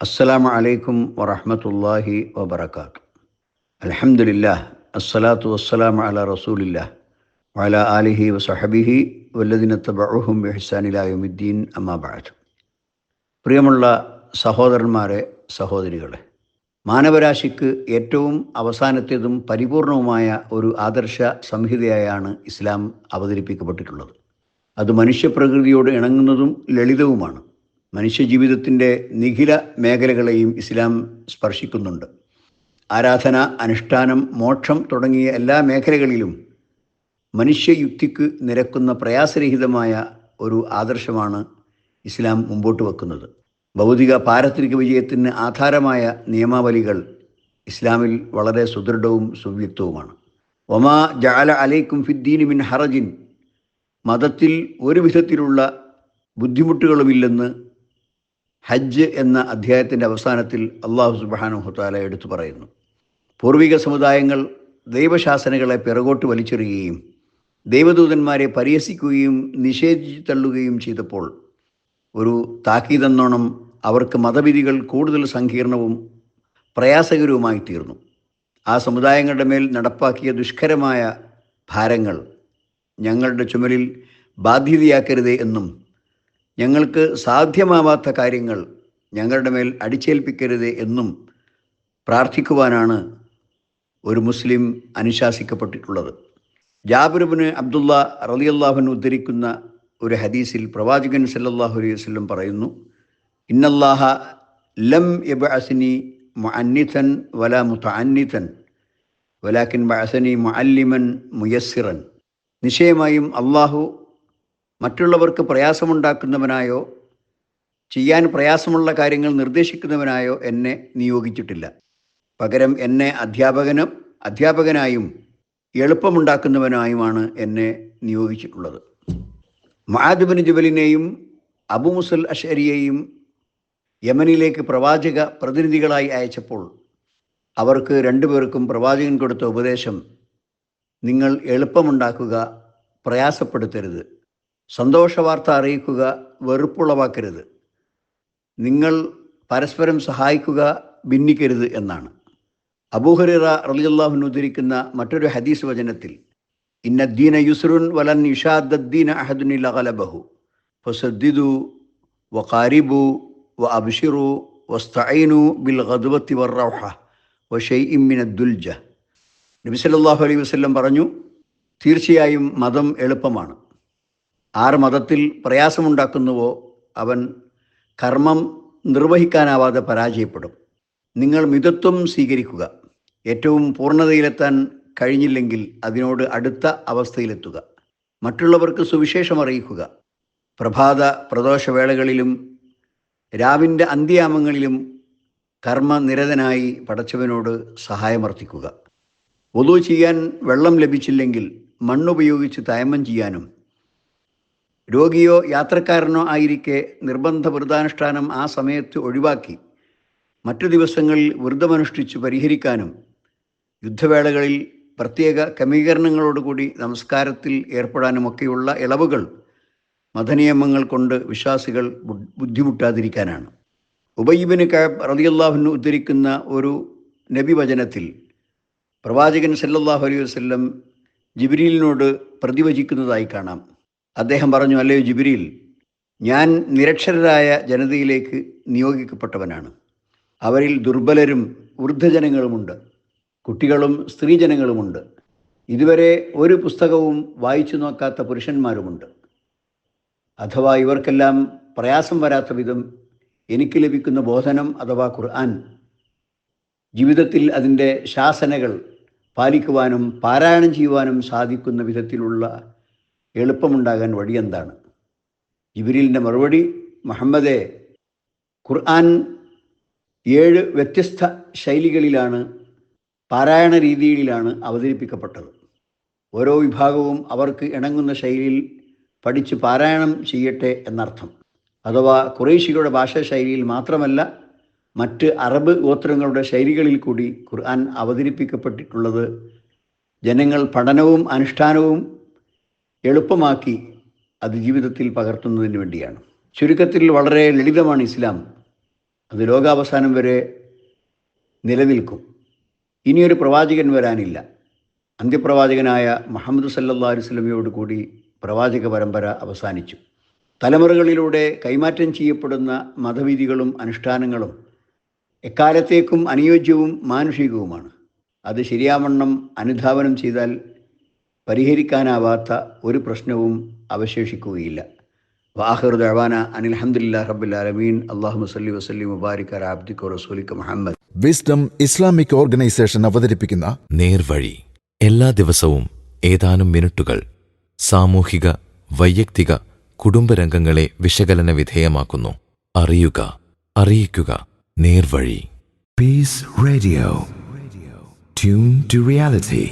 അസ്സലാമു അലൈക്കും വറഹ്മത്തുള്ളാഹി വബർക്കാത്തു അൽഹംദുലില്ലാഹ് അസ്സലാത്തു വസ്സലാം അല റസൂലില്ല വല ആലിഹി വസഹബിഹി വല്ലദിന അമ്മാ ബഅദ്. പ്രിയമുള്ള സഹോദരന്മാരെ സഹോദരികളെ മാനവരാശിക്ക് ഏറ്റവും അവസാനത്തേതും പരിപൂർണവുമായ ഒരു ആദർശ സംഹിതയായാണ് ഇസ്ലാം അവതരിപ്പിക്കപ്പെട്ടിട്ടുള്ളത്. അത് മനുഷ്യപ്രകൃതിയോട് ഇണങ്ങുന്നതും ലളിതവുമാണ്. മനുഷ്യജീവിതത്തിന്റെ നിഖില മേഖലകളെയും ഇസ്ലാം സ്പർശിക്കുന്നുണ്ട്. ആരാധന അനുഷ്ഠാനം മോക്ഷം തുടങ്ങിയ എല്ലാ മേഖലകളിലും മനുഷ്യയുക്തിക്ക് നിരക്കുന്ന പ്രയാസരഹിതമായ ഒരു ആദർശമാണ് ഇസ്ലാം മുമ്പോട്ട് വെക്കുന്നത്. ഭൗതിക പാരത്രിക വിജയത്തിന് ആധാരമായ നിയമാവലികൾ ഇസ്ലാമിൽ വളരെ സുദൃഢവും സുവ്യക്തവുമാണ്. ഒമാ ജാല അലൈക്കും ഫിദ്ദീൻ മിൻ ഹറജിൻ. മതത്തിൽ ഒരു വിധത്തിലുള്ള ബുദ്ധിമുട്ടുകളുമില്ലെന്ന് ഹജ്ജ് എന്ന അധ്യായത്തിന്റെ അവസാനത്തിൽ അള്ളാഹു സുബാനു ഹുത്താല എടുത്തു പറയുന്നു. പൂർവിക സമുദായങ്ങൾ ദൈവശാസനകളെ പിറകോട്ട് വലിച്ചെറിയുകയും ദൈവദൂതന്മാരെ പരിഹസിക്കുകയും നിഷേധിച്ചു തള്ളുകയും ചെയ്തപ്പോൾ ഒരു താക്കീതെന്നോണം അവർക്ക് മതവിധികൾ കൂടുതൽ സങ്കീർണവും പ്രയാസകരവുമായി തീർന്നു. ആ സമുദായങ്ങളുടെ മേൽ നടപ്പാക്കിയ ദുഷ്കരമായ ഭാരങ്ങൾ ഞങ്ങളുടെ ചുമലിൽ ബാധ്യതയാക്കരുതേ എന്നും ഞങ്ങൾക്ക് സാധ്യമാവാത്ത കാര്യങ്ങൾ ഞങ്ങളുടെ മേൽ അടിച്ചേൽപ്പിക്കരുത് എന്നും പ്രാർത്ഥിക്കുവാനാണ് ഒരു മുസ്ലിം അനുശാസിക്കപ്പെട്ടിട്ടുള്ളത്. ജാബിറുബിന് അബ്ദുള്ള റലിയല്ലാഹുൻ ഉദ്ധരിക്കുന്ന ഒരു ഹദീസിൽ പ്രവാചകൻ സല്ലല്ലാഹു അലൈഹി വസല്ലം പറയുന്നു ഇന്നല്ലാഹ ലം യബഅസ്നി മുഅന്നിഥൻ വല മുതഅന്നിഥൻ വലാക്കിൻ ബഅസനി മുഅല്ലിമൻ മുയസ്സിറൻ. നിശ്ചയമായും അള്ളാഹു മറ്റുള്ളവർക്ക് പ്രയാസമുണ്ടാക്കുന്നവനായോ ചെയ്യാൻ പ്രയാസമുള്ള കാര്യങ്ങൾ നിർദ്ദേശിക്കുന്നവനായോ എന്നെ നിയോഗിച്ചിട്ടില്ല. പകരം എന്നെ അധ്യാപകനും അധ്യാപകനായും എളുപ്പമുണ്ടാക്കുന്നവനായുമാണ് എന്നെ നിയോഗിച്ചിട്ടുള്ളത്. മഹാദുബിൻ ജുബലിനെയും അബു മുസൽ അഷരിയെയും യമനിലേക്ക് പ്രവാചക പ്രതിനിധികളായി അയച്ചപ്പോൾ അവർക്ക് രണ്ടുപേർക്കും പ്രവാചകൻ കൊടുത്ത ഉപദേശം നിങ്ങൾ എളുപ്പമുണ്ടാക്കുക പ്രയാസപ്പെടുത്തരുത്. സന്തോഷവാർത്ത അറിയിക്കുക വെറുപ്പുളവാക്കരുത്. നിങ്ങൾ പരസ്പരം സഹായിക്കുക ഭിന്നിക്കരുത് എന്നാണ്. അബൂഹരിറ റലിയല്ലാഹുൻ ഉദ്ധരിക്കുന്ന മറ്റൊരു ഹദീസ് വചനത്തിൽ ഇന്നദ്ദീന യുസ്രുൻ വലൻ ഇഷാദ്ദീന അഹദുനിൽ അഗലബഹു ഫസദ്ദിദു വഖാരിബു വ അബ്ഷിറു വസ്തഈനു ബിൽ ഗദ്വത്തി വർറൗഹ വഷൈഇം മിനദ്ദുൽജ നബി സല്ലല്ലാഹു അലൈഹി വസല്ലം പറഞ്ഞു തീർച്ചയായും മതം എളുപ്പമാണ്. ആർ മതത്തിൽ പ്രയാസമുണ്ടാക്കുന്നുവോ അവൻ കർമ്മം നിർവഹിക്കാനാവാതെ പരാജയപ്പെടും. നിങ്ങൾ മിതത്വം സ്വീകരിക്കുക. ഏറ്റവും പൂർണതയിലെത്താൻ കഴിഞ്ഞില്ലെങ്കിൽ അതിനോട് അടുത്ത അവസ്ഥയിലെത്തുക. മറ്റുള്ളവർക്ക് സുവിശേഷം അറിയിക്കുക. പ്രഭാത പ്രദോഷവേളകളിലും രാവിന്റെ അന്ത്യാമങ്ങളിലും കർമ്മനിരതനായി പടച്ചവനോട് സഹായമർത്ഥിക്കുക ഒതു ചെയ്യാൻ വെള്ളം ലഭിച്ചില്ലെങ്കിൽ മണ്ണുപയോഗിച്ച് തയമം ചെയ്യാനും രോഗിയോ യാത്രക്കാരനോ ആയിരിക്കെ നിർബന്ധ വ്രതാനുഷ്ഠാനം ആ സമയത്ത് ഒഴിവാക്കി. മറ്റു ദിവസങ്ങളിൽ വ്രതമനുഷ്ഠിച്ച് പരിഹരിക്കാനും യുദ്ധവേളകളിൽ പ്രത്യേക ക്രമീകരണങ്ങളോടുകൂടി നമസ്കാരത്തിൽ ഏർപ്പെടാനുമൊക്കെയുള്ള ഇളവുകൾ മതനിയമങ്ങൾ കൊണ്ട് വിശ്വാസികൾ ബുദ്ധിമുട്ടാതിരിക്കാനാണ്. ഉബയ്യബിന് കാബ് റതിയല്ലാഹുന് ഉദ്ധരിക്കുന്ന ഒരു നബി വചനത്തിൽ പ്രവാചകൻ സല്ലല്ലാഹു അലൈഹി വസല്ലം ജിബിരിലിനോട് പ്രതിവചിക്കുന്നതായി കാണാം. അദ്ദേഹം പറഞ്ഞു അല്ലയോ ജിബിരിയിൽ ഞാൻ നിരക്ഷരരായ ജനതയിലേക്ക് നിയോഗിക്കപ്പെട്ടവനാണ്. അവരിൽ ദുർബലരും വൃദ്ധജനങ്ങളുമുണ്ട് കുട്ടികളും സ്ത്രീജനങ്ങളുമുണ്ട്. ഇതുവരെ ഒരു പുസ്തകവും വായിച്ചു നോക്കാത്ത പുരുഷന്മാരുമുണ്ട്. അഥവാ ഇവർക്കെല്ലാം പ്രയാസം വരാത്ത വിധം എനിക്ക് ലഭിക്കുന്ന ബോധനം അഥവാ ഖുർആൻ ജീവിതത്തിൽ അതിന്റെ ശാസനകൾ പാലിക്കുവാനും പാരായണം ചെയ്യുവാനും സാധിക്കുന്ന വിധത്തിലുള്ള എളുപ്പമുണ്ടാകാൻ വഴിയെന്താണ്? ജിബിരിലിന്റെ മറുപടി മുഹമ്മദെ ഖുർആൻ ഏഴ് വ്യത്യസ്ത ശൈലികളിലാണ് പാരായണ രീതിയിലാണ് അവതരിപ്പിക്കപ്പെട്ടത്. ഓരോ വിഭാഗവും അവർക്ക് ഇണങ്ങുന്ന ശൈലിയിൽ പഠിച്ച് പാരായണം ചെയ്യട്ടെ എന്നർത്ഥം. അഥവാ കുറേശികളുടെ ഭാഷാ ശൈലിയിൽ മാത്രമല്ല മറ്റ് അറബ് ഗോത്രങ്ങളുടെ ശൈലികളിൽ കൂടി ഖുർആൻ അവതരിപ്പിക്കപ്പെട്ടിട്ടുള്ളത് ജനങ്ങൾ പഠനവും അനുഷ്ഠാനവും എളുപ്പമാക്കി അത് ജീവിതത്തിൽ പകർത്തുന്നതിന് വേണ്ടിയാണ്. ചുരുക്കത്തിൽ വളരെ ലളിതമാണ് ഇസ്ലാം. അത് ലോകാവസാനം വരെ നിലനിൽക്കും. ഇനിയൊരു പ്രവാചകൻ വരാനില്ല. അന്ത്യപ്രവാചകനായ മുഹമ്മദ് സല്ലല്ലാഹു അലൈഹി വസല്ലമയോട് കൂടി പ്രവാചക പരമ്പര അവസാനിച്ചു. തലമുറകളിലൂടെ കൈമാറ്റം ചെയ്യപ്പെടുന്ന മതവിധികളും അനുഷ്ഠാനങ്ങളും എക്കാലത്തേക്കും അനുയോജ്യവും മാനുഷികവുമാണ്. അത് ശരിയാവണ്ണം അനുധാവനം ചെയ്താൽ പരിഹരിക്കാനാവാത്ത ഒരു പ്രശ്നവും അവശേഷിക്കുകയില്ല. വാഹിർ ദഴവാന അനിൽ ഹംദുലില്ലാ റബ്ബിൽ ആലമീൻ. അള്ളാഹു സല്ലി വസല്ലി മുബാരിക് അലാ അബ്ദിക റസൂലിക മുഹമ്മദ്. വിസ്ഡം ഇസ്ലാമിക് ഓർഗനൈസേഷൻ അവതരിപ്പിക്കുന്ന നേർവഴി. എല്ലാ ദിവസവും ഏതാനും മിനിറ്റുകൾ സാമൂഹിക വൈയക്തിക കുടുംബരംഗങ്ങളെ വിശകലന വിധേയമാക്കുന്നു. അറിയുക അറിയിക്കുക. Nervazhi. Peace radio tune to reality.